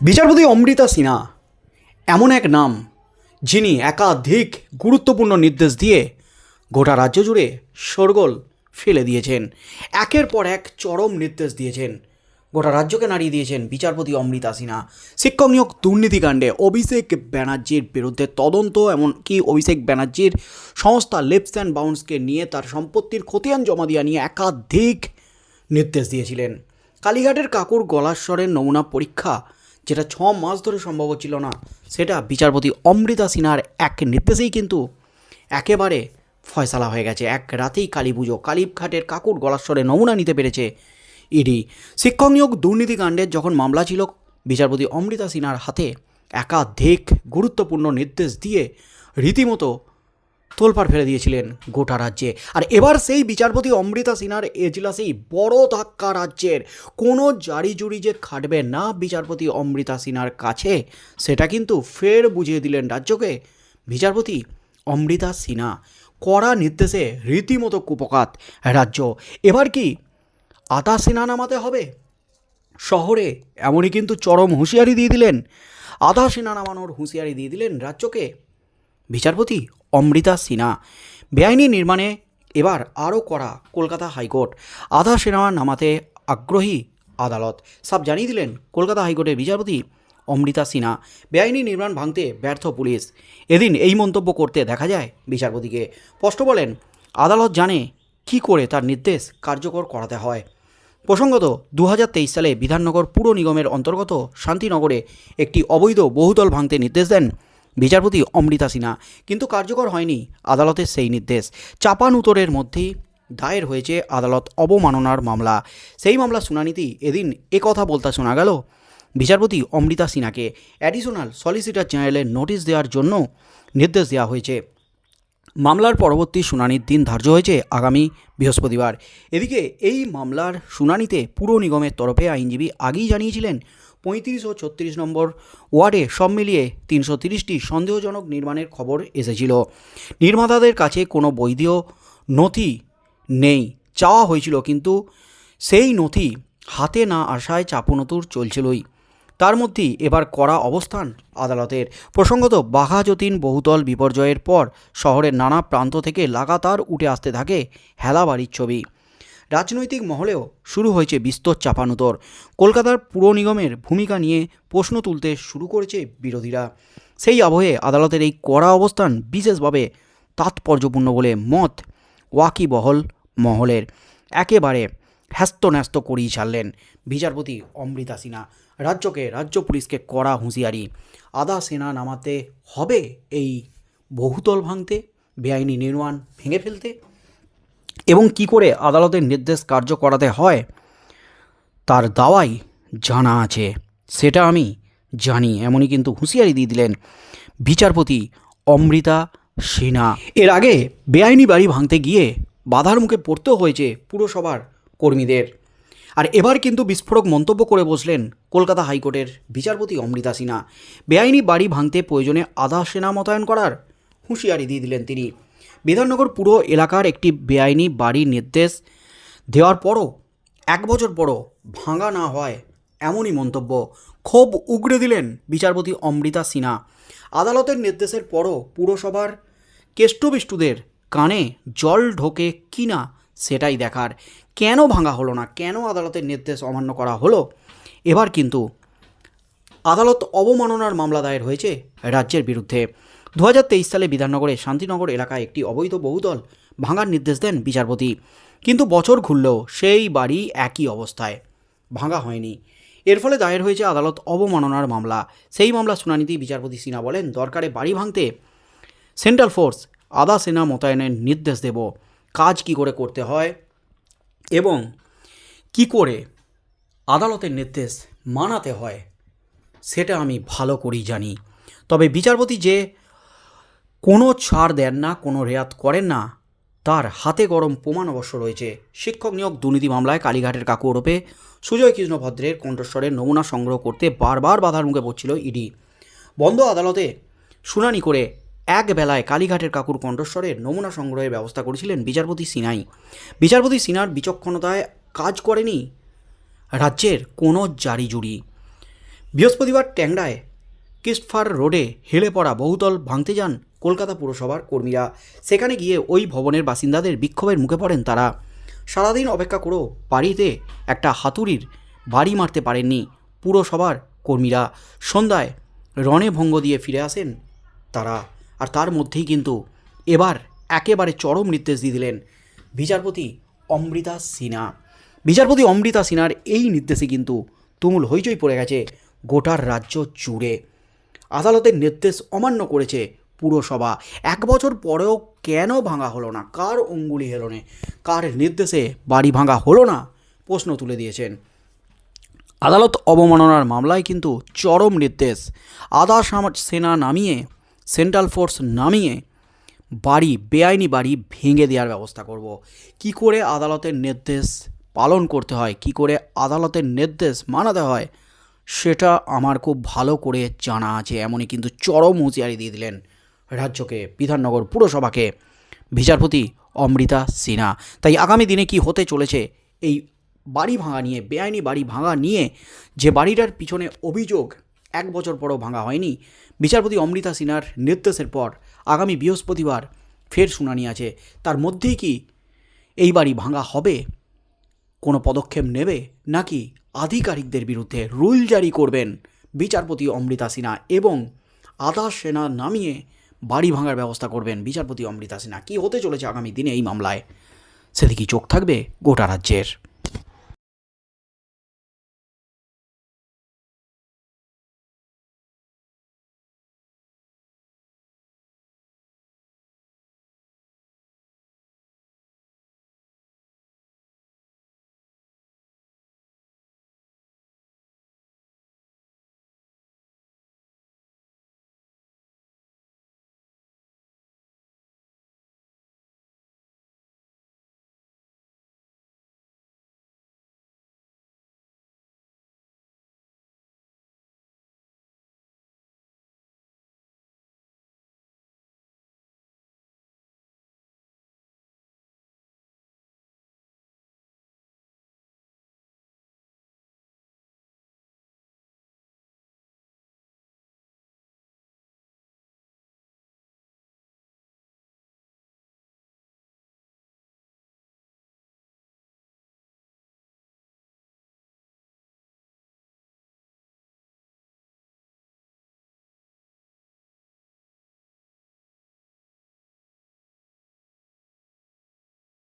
বিচারপতি অমৃতা সিনহা, এমন এক নাম যিনি একাধিক গুরুত্বপূর্ণ নির্দেশ দিয়ে গোটা রাজ্য জুড়ে শোরগোল ফেলে দিয়েছেন। একের পর এক চরম নির্দেশ দিয়েছেন। গোটা রাজ্যকে নাড়িয়ে দিয়েছেন বিচারপতি অমৃতা সিনহা। শিক্ষক নিয়োগ দুর্নীতিকাণ্ডে অভিষেক ব্যানার্জির বিরুদ্ধে তদন্ত, এমনকি অভিষেক ব্যানার্জির সংস্থা লেপস অ্যান্ড বাউন্সকে নিয়ে তার সম্পত্তির খতিয়ান জমা দেওয়া নিয়ে একাধিক নির্দেশ দিয়েছিলেন। কালীঘাটের কাকুর গলাস্বরের নমুনা পরীক্ষা যেটা ছ মাস ধরে সম্ভব ছিল না, সেটা বিচারপতি অমৃতা সিনহার এক নির্দেশেই কিন্তু একেবারে ফয়সালা হয়ে গেছে। এক রাতেই কালী পুজো কালীঘাটের কাকুর গলাস্বরে নমুনা নিতে পেরেছে ইডি। শিক্ষক নিয়োগ দুর্নীতিকাণ্ডের যখন মামলা ছিল, বিচারপতি অমৃতা সিনহার হাতে একাধিক গুরুত্বপূর্ণ নির্দেশ দিয়ে রীতিমতো তোলপাড় ফেলে দিয়েছিলেন গোটা রাজ্যে। আর এবার সেই বিচারপতি অমৃতা সিনহার এজলাসেই বড় ধাক্কা রাজ্যের। কোনো জারি জুরি যে খাটবে না বিচারপতি অমৃতা সিনহার কাছে, সেটা কিন্তু ফের বুঝিয়ে দিলেন রাজ্যকে বিচারপতি অমৃতা সিনহা। কড়া নির্দেশে রীতিমতো কুপকাত রাজ্য। এবার কি আতা সেনা নামাতে হবে? শহরে এমনই কিন্তু চরম হুঁশিয়ারি দিয়ে দিলেন। আধা সেনা নামানোর হুঁশিয়ারি দিয়ে দিলেন রাজ্যকে। বিচারপতি অমৃতা সিনহা। বেআইনি নির্মাণে এবার আরও করা কলকাতা হাইকোর্ট। আধা সেনা নামাতে আগ্রহী আদালত। সব জানিয়ে দিলেন কলকাতা হাইকোর্টের বিচারপতি অমৃতা সিনহা। বেআইনি নির্মাণ ভাঙতে ব্যর্থ পুলিশ। এদিন এই মন্তব্য করতে দেখা যায় বিচারপতিকে। স্পষ্ট বলেন, আদালত জানে কি করে তার নির্দেশ কার্যকর করাতে হয়। প্রসঙ্গত দু হাজার তেইশ সালে বিধাননগর পুর নিগমের অন্তর্গত শান্তিনগরে একটি অবৈধ বহুতল ভাঙতে নির্দেশ দেন বিচারপতি অমৃতা সিনহা। কিন্তু কার্যকর হয়নি আদালতের সেই নির্দেশ। চাপান উত্তরের মধ্যেই দায়ের হয়েছে আদালত অবমাননার মামলা। সেই মামলা শুনানিতেই এদিন কথা বলতে শোনা গেল বিচারপতি অমৃতা সিনহাকে। অ্যাডিশনাল সলিসিটর জেনারেলের নোটিশ দেওয়ার জন্য নির্দেশ দেওয়া হয়েছে। মামলার পরবর্তী শুনানির দিন ধার্য হয়েছে আগামী বৃহস্পতিবার। এদিকে এই মামলার শুনানিতে পুর নিগমের তরফে আইনজীবী আগেই জানিয়েছিলেন পঁয়ত্রিশ ও ছত্রিশ নম্বর ওয়ার্ডে সব মিলিয়ে তিনশো তিরিশটি সন্দেহজনক নির্মাণের খবর এসেছিল। নির্মাতাদের কাছে কোনো বৈধ নথি নেই, চাওয়া হয়েছিল, কিন্তু সেই নথি হাতে না আসায় চাপুনতুর চলছিলই। তার মধ্যেই এবার কড়া অবস্থান আদালতের। প্রসঙ্গত বাঘাযতীন বহুতল বিপর্যয়ের পর শহরের নানা প্রান্ত থেকে লাগাতার উঠে আসতে থাকে হেলাবাড়ির ছবি। রাজনৈতিক মহলেও শুরু হয়েছে বিস্তর চাপানুতর কলকাতার পুর নিগমের ভূমিকা নিয়ে প্রশ্ন তুলতে শুরু করেছে বিরোধীরা। সেই আবহে আদালতের এই কড়া অবস্থান বিশেষভাবে তাৎপর্যপূর্ণ বলে মত ওয়াকিবহল মহলের। একেবারে হ্যাস্ত ন্যস্ত করেই ছাড়লেন বিচারপতি অমৃতা সিনহা। রাজ্যকে রাজ্য পুলিশকে কড়া হুঁশিয়ারি। আদা সেনা নামাতে হবে এই বহুতল ভাঙতে, বেআইনি নির্মাণ ভেঙে ফেলতে এবং কি করে আদালতের নির্দেশ কার্য করাতে হয়, তার দাওয়াই জানা আছে। সেটা আমি জানি, এমনই কিন্তু হুঁশিয়ারি দিয়ে দিলেন বিচারপতি অমৃতা সিনহা এর আগে বেআইনি বাড়ি ভাঙতে গিয়ে বাধার মুখে পড়তেও হয়েছে পুরসভার কর্মীদের। আর এবার কিন্তু বিস্ফোরক মন্তব্য করে বসলেন কলকাতা হাইকোর্টের বিচারপতি অমৃতা সিনহা বেআইনি বাড়ি ভাঙতে প্রয়োজনে আধা সেনা মোতায়েন করার হুঁশিয়ারি দিয়ে দিলেন তিনি। বিধাননগর পুরো এলাকার একটি বেআইনি বাড়ির নির্দেশ দেওয়ার পরও এক বছর পরও ভাঙা না হয় এমনই মন্তব্য। ক্ষোভ উগড়ে দিলেন বিচারপতি অমৃতা সিনহা। আদালতের নির্দেশের পরও পুরসভার কেষ্টবিষ্টুদের কানে জল ঢোকে কি না সেটাই দেখার। কেন ভাঙা হলো না? কেন আদালতের নির্দেশ অমান্য করা হলো? এবার কিন্তু আদালত অবমাননার মামলা দায়ের হয়েছে রাজ্যের বিরুদ্ধে। দু হাজার তেইশ সালে বিধাননগরে শান্তিনগর এলাকায় একটি অবৈধ বহুদল ভাঙার নির্দেশ দেন বিচারপতি। কিন্তু বছর ঘুরলেও সেই বাড়ি একই অবস্থায় ভাঙা হয়নি। এর ফলে দায়ের হয়েছে আদালত অবমাননার মামলা। সেই মামলা শুনানিতেই বিচারপতি সিনহা বলেন, দরকারে বাড়ি ভাঙতে সেন্ট্রাল ফোর্স আদা সেনা মোতায়েনের নির্দেশ দেব। কাজ কি করে করতে হয় এবং কি করে আদালতের নির্দেশ মানাতে হয়, সেটা আমি ভালো করেই জানি। তবে বিচারপতি যে কোনো ছাড় দেন না, কোনো রেয়াত করেন না। তার হাতে গরম প্রমাণ অবশ্য রয়েছে। শিক্ষক নিয়োগ দুর্নীতি মামলায় কালীঘাটের কাকু ওরপে সুজয় কৃষ্ণ ভদ্রের কণ্ঠস্বরের নমুনা সংগ্রহ করতে বারবার বাধার মুখে পড়ছিল ইডি। বন্ধ আদালতে শুনানি করে এক বেলায় কালীঘাটের কাকুর কণ্ঠস্বরের নমুনা সংগ্রহের ব্যবস্থা করেছিলেন বিচারপতি সিনাই। বিচারপতি সিনার বিচক্ষণতায় কাজ করেনি রাজ্যের কোনো জারি জুড়ি। বৃহস্পতিবার ট্যাংরায় কিস্টফার রোডে হেলে পড়া বহুতল ভাঙতে যান কলকাতা পুরসভার কর্মীরা। সেখানে গিয়ে ওই ভবনের বাসিন্দাদের বিক্ষোভের মুখে পড়েন তারা। সারাদিন অপেক্ষা করেও বাড়িতে একটা হাতুড়ির বাড়ি মারতে পারেননি পুরসভার কর্মীরা। সন্ধ্যায় রণে ভঙ্গ দিয়ে ফিরে আসেন তারা। আর তার মধ্যেই কিন্তু এবার একেবারে চরম নির্দেশ দিয়ে দিলেন বিচারপতি অমৃতা সিনহা। বিচারপতি অমৃতা সিনহার এই নির্দেশে কিন্তু তুমুল হইচই পড়ে গেছে গোটার রাজ্য জুড়ে। আদালতের নির্দেশ অমান্য করেছে পুরসভা। এক বছর পরেও কেন ভাঙা হলো না? কার অঙ্গুলি হেলো না? কার নির্দেশে বাড়ি ভাঙা হলো না? প্রশ্ন তুলে দিয়েছেন। আদালত অবমাননার মামলায় কিন্তু চরম নির্দেশ। আদা সেনা নামিয়ে, সেন্ট্রাল ফোর্স নামিয়ে বাড়ি, বেআইনি বাড়ি ভেঙে দেওয়ার ব্যবস্থা করব। কি করে আদালতের নির্দেশ পালন করতে হয়? কি করে আদালতের নির্দেশ মানাতে হয়? সেটা আমার খুব ভালো করে জানা আছে। এমনই কিন্তু চরম হুঁশিয়ারি দিয়ে দিলেন রাজ্যকে, বিধাননগর পুরসভাকে। বিচারপতি অমৃতা সিনহা। তাই আগামী দিনে কি হতে চলেছে? এই বাড়ি ভাঙা নিয়ে, বেআইনি বাড়ি ভাঙা নিয়ে যে বাড়িটার পিছনে অভিযোগ এক বছর পরও ভাঙা হয়নি, বিচারপতি অমৃতা সিনহার নির্দেশের পর আগামী বৃহস্পতিবার ফের শুনানি আছে। তার মধ্যেই কি এই বাড়ি ভাঙা হবে? কোনো পদক্ষেপ নেবে? নাকি আধিকারিকদের বিরুদ্ধে রুল জারি করবেন বিচারপতি অমৃতা সিনহা এবং আদা সেনা নামিয়ে বাড়ি ভাঙার ব্যবস্থা করবেন বিচারপতি অমৃতা সিনহা। কী হতে চলেছে আগামী দিনে এই মামলায়? সেদিকে চোখ থাকবে গোটা রাজ্যের।